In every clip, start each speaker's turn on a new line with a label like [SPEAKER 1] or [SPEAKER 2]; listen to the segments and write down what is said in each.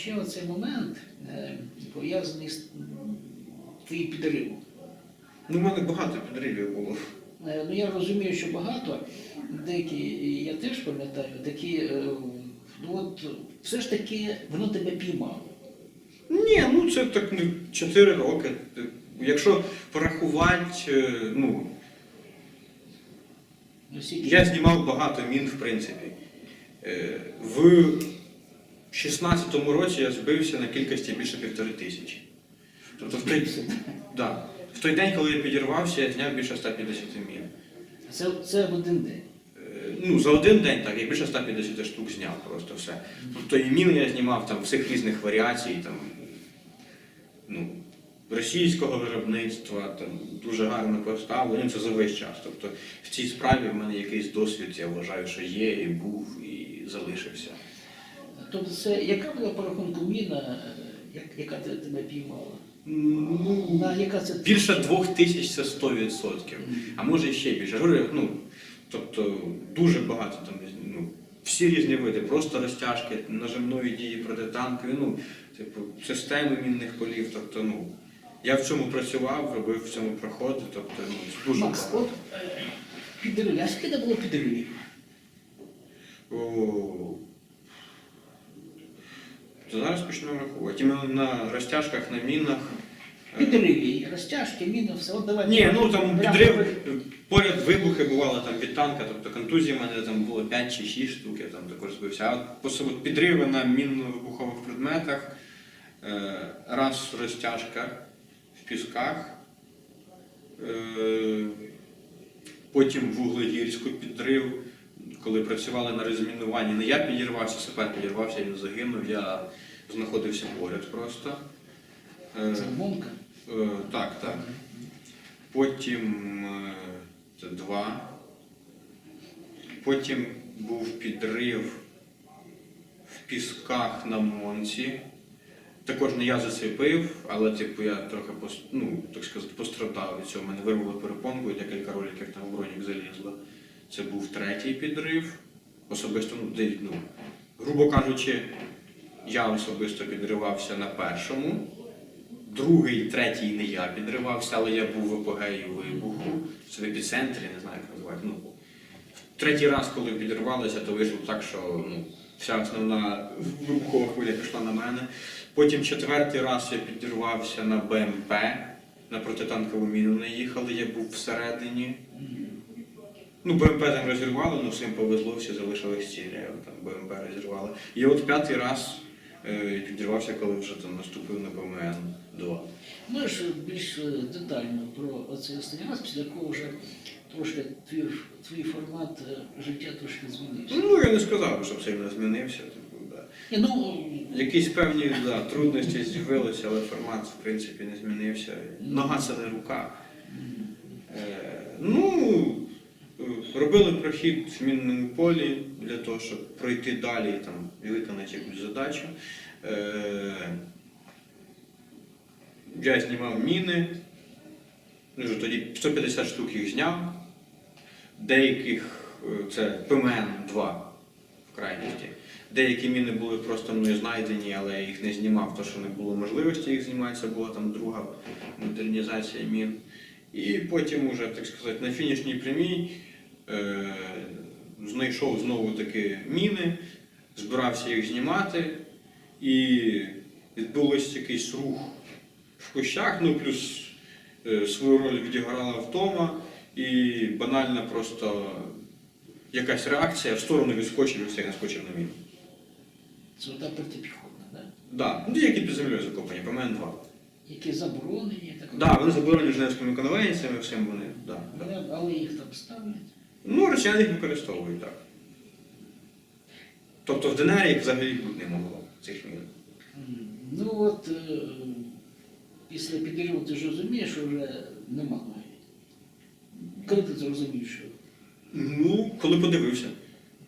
[SPEAKER 1] ще оцей момент е, пов'язаний з твоїм підривом.
[SPEAKER 2] Ну, в мене багато підривів було.
[SPEAKER 1] Е, Ну я розумію, що багато, деякі, я теж пам'ятаю, такі, е, ну от все ж таки воно тебе піймало.
[SPEAKER 2] Ні, ну це так ну, 4 роки. Якщо порахувати, ну,
[SPEAKER 1] Ну,
[SPEAKER 2] я знімав багато мін, в принципі. Е, В 16-му році я збився на кількості більше півтори тисячі. Тобто в той, да, в той день, коли я підірвався, я зняв більше 150 мін.
[SPEAKER 1] Це, це в один день.
[SPEAKER 2] Е, Ну, за один день так, я більше 150 штук зняв просто все. Тобто і мін я знімав там всіх різних варіацій, там, ну, російського виробництва, там, дуже гарно поставлено, ну, це за весь час. Тобто в цій справі в мене якийсь досвід, я вважаю, що є, і був, і залишився.
[SPEAKER 1] Тобто це яка була по рахунку міна, е, як, яка те- тебе піймала?
[SPEAKER 2] Ну,
[SPEAKER 1] На яка це
[SPEAKER 2] більше двох тисяч це 100%, а може і ще більше. Я Говорю, ну, тобто дуже багато там, ну, всі різні види, просто розтяжки, нажимної дії протитанкові, ну, типу, системи мінних полів. Тобто, ну, я в цьому працював, робив в цьому проходи, тобто, ну, дуже
[SPEAKER 1] Макс,
[SPEAKER 2] багато.
[SPEAKER 1] от е, підривів, а скільки було?
[SPEAKER 2] О, то зараз почнемо рахувати. Іменно на розтяжках, на мінах.
[SPEAKER 1] Підриві, розтяжки, міни, все. От давай.
[SPEAKER 2] Ні, ну там
[SPEAKER 1] Прямо
[SPEAKER 2] підрив, поряд вибухи бували там від танка, тобто контузії в мене там було 5 чи 6 штук, я там також збився. А от по собі підриви на мінно-вибухових предметах, е, раз розтяжка в пісках, е, потім в підрив, коли працювали на розмінуванні. Не я підірвався, сапер підірвався, він загинув, я знаходився поряд просто. Е,
[SPEAKER 1] Це Момка.
[SPEAKER 2] Е, Так, так. Потім е, це два. Потім був підрив в пісках на Монці. Також не я зацепив, але типу я трохи ну, так сказати, пострадав від цього. Мене вирвало перепонку і декілька роликів там в бронік залізло. Це був третій підрив. Особисто, ну, де, ну, грубо кажучи, я особисто підривався на першому. Другий, третій не я підривався, але я був в апогеї вибуху. Це в епіцентрі, не знаю, як називати. Ну, третій раз, коли підривалися, то вийшло так, що ну, вся основна вибухова хвиля пішла на мене. Потім четвертий раз я підірвався на БМП, на протитанкову міну не їхали, я був всередині. Ну, БМП там розірвали, але всім повезло, всі залишились цілі, там БМП розірвали. І от п'ятий раз е, підірвався, коли вже там наступив на БМН-2.
[SPEAKER 1] Можеш більш е, детально про оцей останній раз, після якого вже трошки твій, твій формат е, життя трошки змінився.
[SPEAKER 2] Ну, я не сказав, щоб сильно змінився. Типу, да.
[SPEAKER 1] Ні, ну,
[SPEAKER 2] Якісь певні да, трудності з'явилися, але формат в принципі не змінився. Нога це не рука. Е, ну, робили прохід в мінному полі для того, щоб пройти далі там, і виконати якусь задачу. Е, я знімав міни. Ну, вже тоді 150 штук їх зняв. Деяких е, це ПМН-2 в крайності. Деякі міни були просто мною знайдені, але я їх не знімав, тому що не було можливості їх знімати. Це була там друга модернізація мін. І потім уже, так сказати, на фінішній прямій знайшов знову таки міни, збирався їх знімати, і відбулось якийсь рух в кущах, ну плюс е, свою роль відіграла втома, і банальна просто якась реакція в сторону відскочив і все, я наскочив на міну.
[SPEAKER 1] це та протипіхотна, да?
[SPEAKER 2] Да, ну які під землею закопані, по мене два.
[SPEAKER 1] які заборонені, так
[SPEAKER 2] Да, вони заборонені Женевськими конвенціями, всім вони. Да, да.
[SPEAKER 1] але їх там ставлять.
[SPEAKER 2] Ну, росіяни їх використовують, так. Тобто в ДНР взагалі бути не могло, цих мін.
[SPEAKER 1] Ну от е, після підриву ти ж розумієш, що вже нема ноги. Коли ти зрозумів, що
[SPEAKER 2] Ну, коли подивився.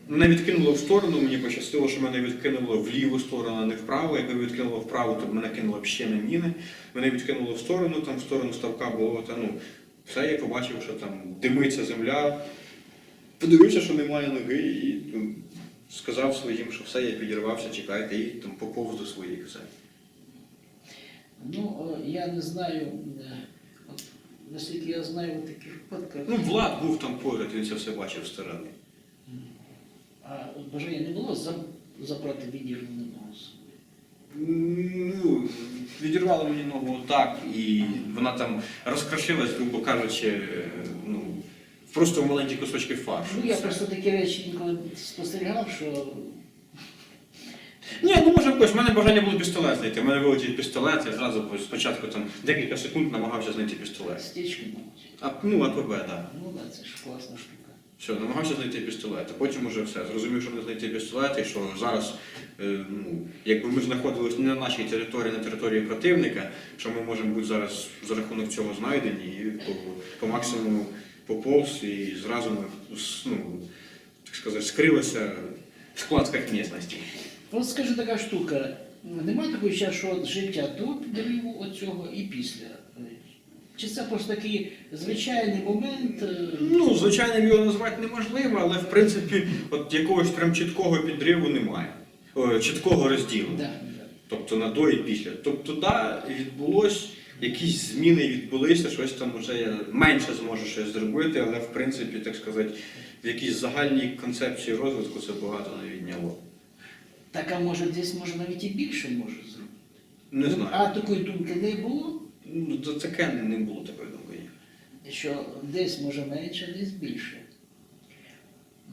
[SPEAKER 2] Мене відкинуло в сторону, мені пощастило, що мене відкинуло в ліву сторону, а не вправо. Якби відкинуло вправо, то мене кинуло б ще на міни. Мене відкинуло в сторону, там в сторону ставка болота. Ну, все, я побачив, що там димиться земля. Подивився, що немає ноги, і ну, сказав своїм, що все, я підірвався, чекайте, і там поповз до своїх все.
[SPEAKER 1] Ну, е, я не знаю, е, от, наскільки я знаю в таких випадках,
[SPEAKER 2] Ну, Влад був там поряд, він це все бачив сторони.
[SPEAKER 1] а бажання не було забрати відірвану ногу. собі?
[SPEAKER 2] Ну, відірвало мені ногу так, і вона там розкрошилась, грубо кажучи, е, ну, просто в маленькі кусочки фаршу.
[SPEAKER 1] Ну, я
[SPEAKER 2] Все.
[SPEAKER 1] просто такі речі інколи спостерігав, що
[SPEAKER 2] Ні, ну може якось, в мене бажання було пістолет знайти. У мене вилетів пістолет, я зразу спочатку там декілька секунд намагався знайти пістолет.
[SPEAKER 1] стічки, мабуть.
[SPEAKER 2] А, ну, АПБ, так. Да.
[SPEAKER 1] Ну, так, це ж класна штука.
[SPEAKER 2] Все, намагався знайти пістолет, а потім уже все. Зрозумів, що не знайти пістолет, і що зараз, е, ну, якби ми знаходилися не на нашій території, на території противника, що ми можемо бути зараз за рахунок цього знайдені і по, по максимуму поповз, і зразу ну, так сказати, скрилися в складках місцевості.
[SPEAKER 1] От скажу така штука. Немає такої ще, що життя до підриву оцього і після. Чи це просто такий звичайний момент? е,
[SPEAKER 2] Ну, звичайно, його назвати неможливо, але в принципі от якогось прям чіткого підриву немає. О, чіткого розділу.
[SPEAKER 1] Да, да.
[SPEAKER 2] Тобто на до і після. Тобто, да, відбулось, якісь зміни відбулися, щось там вже я менше зможу щось зробити, але в принципі, так сказати, в якійсь загальній концепції розвитку це багато не відняло.
[SPEAKER 1] Так, а може десь може навіть і більше може зробити.
[SPEAKER 2] Не знаю.
[SPEAKER 1] А такої думки не було,
[SPEAKER 2] Ну, то таке не- не було такої думки.
[SPEAKER 1] що десь може менше, десь більше.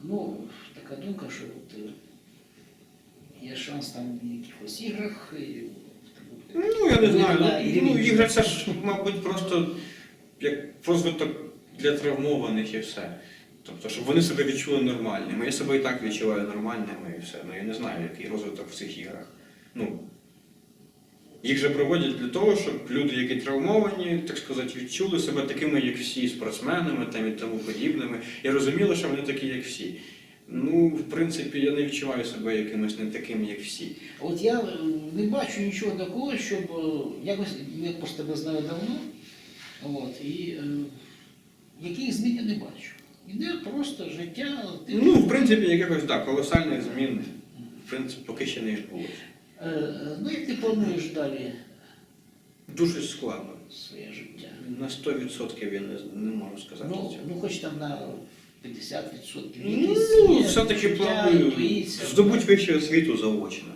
[SPEAKER 1] Ну, така думка, що от, е, є шанс там в якихось іграх. І,
[SPEAKER 2] Ну, я не знаю.
[SPEAKER 1] Видно,
[SPEAKER 2] Ну, ну ігри це ж, мабуть, просто як розвиток для травмованих і все. Тобто, щоб вони себе відчули нормальними. Я себе і так відчуваю нормальними і все. Ну я не знаю, який розвиток в цих іграх. Ну, їх же проводять для того, щоб люди, які травмовані, так сказати, відчули себе такими, як всі, спортсменами там, і тому подібними, і розуміли, що вони такі, як всі. Ну, в принципі, я не відчуваю себе якимось не таким, як всі.
[SPEAKER 1] От я е, не бачу нічого такого, щоб е, якось я просто тебе знаю давно. От, і е, яких змін я не бачу. Іде просто життя. ти-
[SPEAKER 2] Ну, в принципі, якихось так, колосальних змін, в принципі, поки ще не відбулося.
[SPEAKER 1] Е, е, ну, як ти плануєш далі
[SPEAKER 2] Дуже складно.
[SPEAKER 1] своє життя?
[SPEAKER 2] На 100% я не, не можу сказати
[SPEAKER 1] Ну,
[SPEAKER 2] цього.
[SPEAKER 1] ну хоч там на 50%.
[SPEAKER 2] Ну, все-таки планую здобути вищу освіту заочно.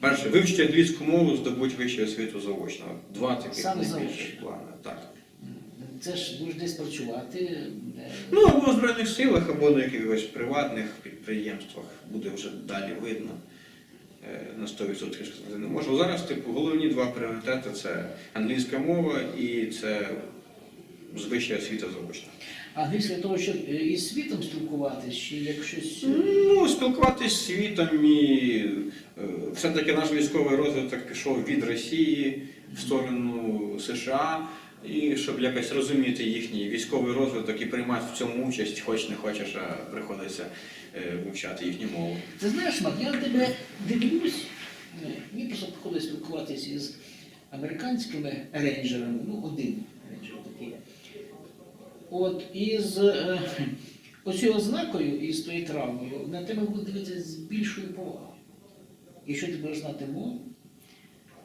[SPEAKER 2] Перше, вивчити англійську мову, здобути вищу освіту заочно. Два таких
[SPEAKER 1] Саме
[SPEAKER 2] найбільших плани. Так.
[SPEAKER 1] Це ж будеш десь працювати. е,
[SPEAKER 2] Ну, або в Збройних силах, або на якихось приватних підприємствах буде вже далі видно. Е, На 100% сказати не можу. Зараз, типу, головні два пріоритети це англійська мова і це вища освіта заочна.
[SPEAKER 1] А після того, щоб е, із світом спілкуватись, чи як щось. е,
[SPEAKER 2] Ну, спілкуватись з світом і е, все-таки наш військовий розвиток пішов від Росії в сторону США, і щоб якось розуміти їхній військовий розвиток і приймати в цьому участь, хоч не хочеш, а приходиться вивчати їхню мову.
[SPEAKER 1] Ти знаєш, Мак, я тебе дивлюсь, мені просто приходить спілкуватися із американськими рейнджерами, ну один рейнджер такий. От із оцією ознакою і з тою травмою на тебе буде дивитися з більшою повагою. Якщо ти будеш знати мову,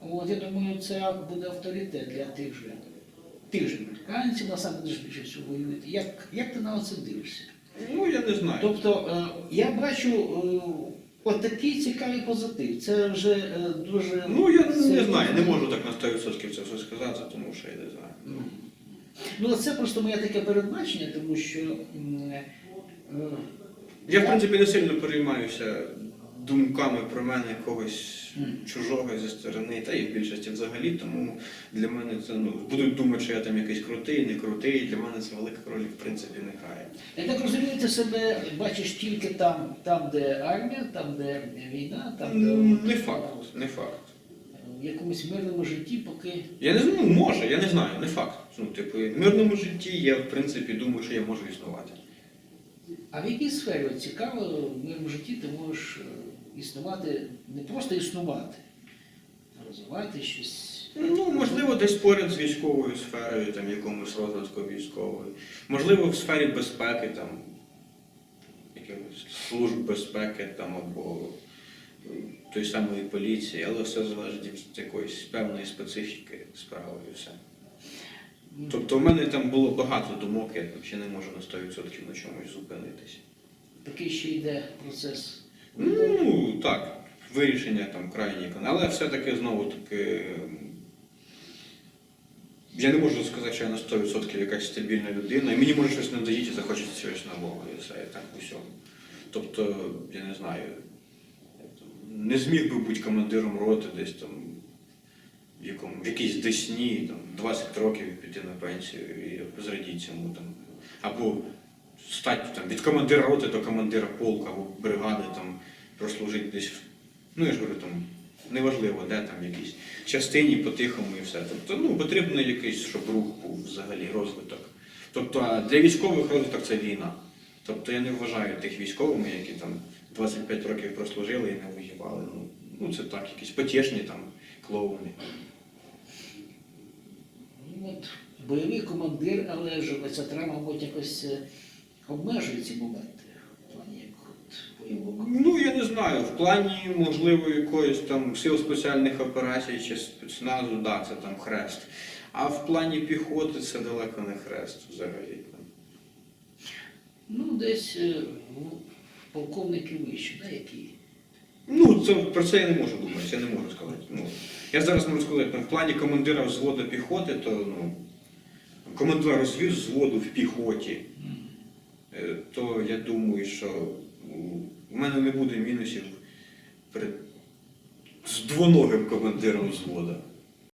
[SPEAKER 1] от я думаю, це буде авторитет для тих же, тих же американців, насамперед більше всього воюють. Як, як ти на це дивишся?
[SPEAKER 2] Ну, я не знаю.
[SPEAKER 1] Тобто е, я бачу е, отакий цікавий позитив. Це вже е, дуже.
[SPEAKER 2] Ну, я не
[SPEAKER 1] серйозно.
[SPEAKER 2] знаю, не можу так на 100% це все сказати, тому що я не знаю.
[SPEAKER 1] Ну, це просто моє таке передбачення, тому що. е,
[SPEAKER 2] Я, в принципі, не сильно переймаюся думками про мене якогось
[SPEAKER 1] Мгм.
[SPEAKER 2] чужого зі сторони, та і в більшості взагалі, тому для мене це ну, будуть думати, що я там якийсь крутий, не крутий, для мене це велика роль, в принципі, не грає.
[SPEAKER 1] Я так розумію, ти себе бачиш тільки там, там, де армія, там, де війна, там,
[SPEAKER 2] М,
[SPEAKER 1] де
[SPEAKER 2] Не факт, не факт.
[SPEAKER 1] в якомусь мирному житті, поки.
[SPEAKER 2] Я не знаю, ну, може, я не знаю, не факт. Ну, типу, в мирному житті я, в принципі, думаю, що я можу існувати.
[SPEAKER 1] А в якій сфері от цікаво в мирному житті ти можеш е, існувати, не просто існувати, а розвивати щось.
[SPEAKER 2] Ну, можливо, десь поряд з військовою сферою, там якомусь розвитку військової. Можливо, в сфері безпеки, там, якихось служб безпеки там або тої самої поліції, але все залежить від якоїсь певної специфіки справи і все. Тобто в мене там було багато думок, я взагалі не можу на 100% на чомусь зупинитися.
[SPEAKER 1] Такий ще йде процес.
[SPEAKER 2] Ну так, вирішення там крайні, але все-таки знову таки. ем, Я не можу сказати, що я на 100% якась стабільна людина, і мені може щось надоїть і захочеться чогось нового, і все, і так усьому. Тобто, я не знаю, не зміг би бути командиром роти десь там в, якому, в якійсь десні, там, 20 років і піти на пенсію і зрадіти цьому там. Або стати там, від командира роти до командира полка або бригади, там, прослужити десь, ну я ж говорю, там, неважливо, де там в якійсь частині по-тихому і все. Тобто, ну, потрібно якийсь, щоб рух був взагалі, розвиток. Тобто, для військових розвиток це війна. Тобто я не вважаю тих військовими, які там 25 років прослужили і не воювали. Ну, ну це так, якісь потішні там клоуни.
[SPEAKER 1] От, бойовий командир, але ж ця травма, мабуть, якось е, обмежує ці моменти в плані як от бойового.
[SPEAKER 2] Ну, я не знаю, в плані, можливо, якоїсь там сил спеціальних операцій чи спецназу, да, це там хрест. А в плані піхоти це далеко не хрест взагалі.
[SPEAKER 1] Ну, десь е, ну, полковники вищі, да, які.
[SPEAKER 2] Ну, це, про це я не можу думати, я не можу сказати. Ну, я зараз можу сказати, в плані командира взводу піхоти, то ну, командира розвід взводу в піхоті, е, то я думаю, що в мене не буде мінусів перед з двоногим командиром взвода.